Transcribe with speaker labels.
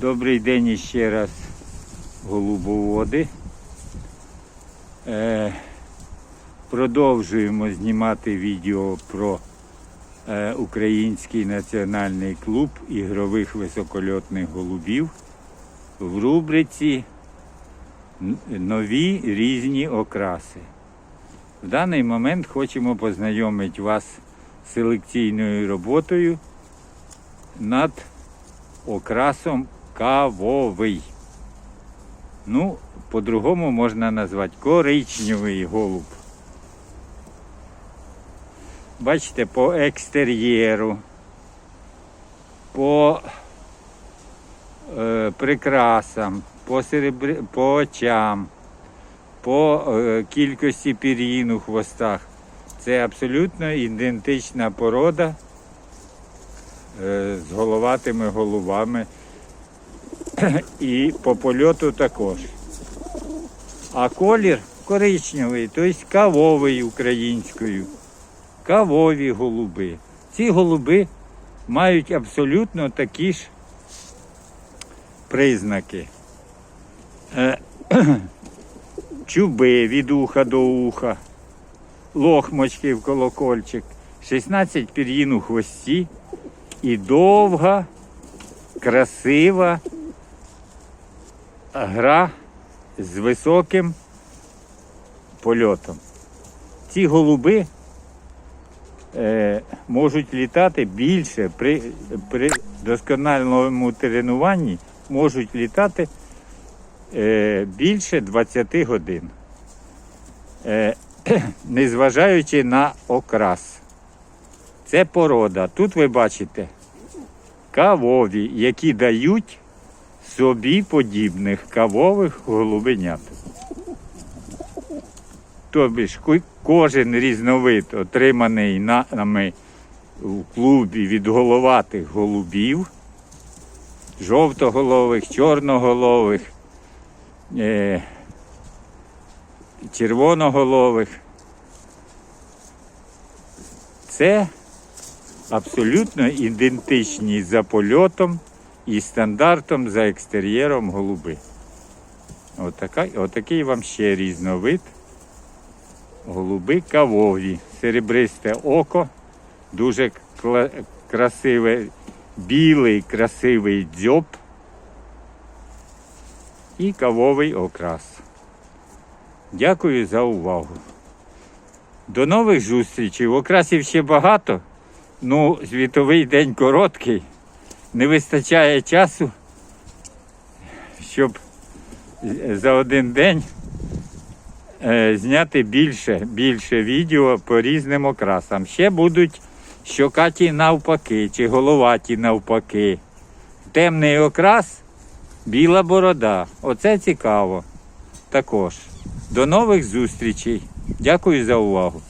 Speaker 1: Добрий день іще раз, голубоводи. Е, продовжуємо знімати відео про е, Український національний клуб ігрових високольотних голубів в рубриці Нові різні окраси. В даний момент хочемо познайомити вас з селекційною роботою над окрасом кавовий. Ну, по-другому можна назвати коричневий голуб. Бачите, по екстер'єру, по е, прикрасам, по, серебр... по очам, по е, кількості пір'їн у хвостах. Це абсолютно ідентична порода е, з головатими головами і по польоту також. А колір коричневий, тобто кавовий українською. Кавові голуби. Ці голуби мають абсолютно такі ж признаки. Е, Чуби від уха до уха, лохмочки в колокольчик, 16 пір'їн у хвості і довга, красива гра з високим польотом. Ці голуби е, можуть літати більше при, при досконалому тренуванні можуть літати е, більше 20 годин, е, незважаючи на окрас. Це порода. Тут ви бачите кавові, які дають собі подібних кавових голубенят. Тобі ж кожен різновид, отриманий нами в клубі від головатих голубів, жовтоголових, чорноголових, е, червоноголових. Це абсолютно ідентичні за польотом і стандартом за екстер'єром голуби. Отака, отакий вам ще різновид. Голуби кавові, серебристе око, дуже красиве, білий красивий дзьоб і кавовий окрас. Дякую за увагу. До нових зустрічей. Окрасів ще багато. Ну, світовий день короткий. Не вистачає часу, щоб за один день е, зняти більше, більше відео по різним окрасам. Ще будуть щокаті навпаки, чи головаті навпаки. Темний окрас, біла борода. Оце цікаво. Також. До нових зустрічей. Дякую за увагу.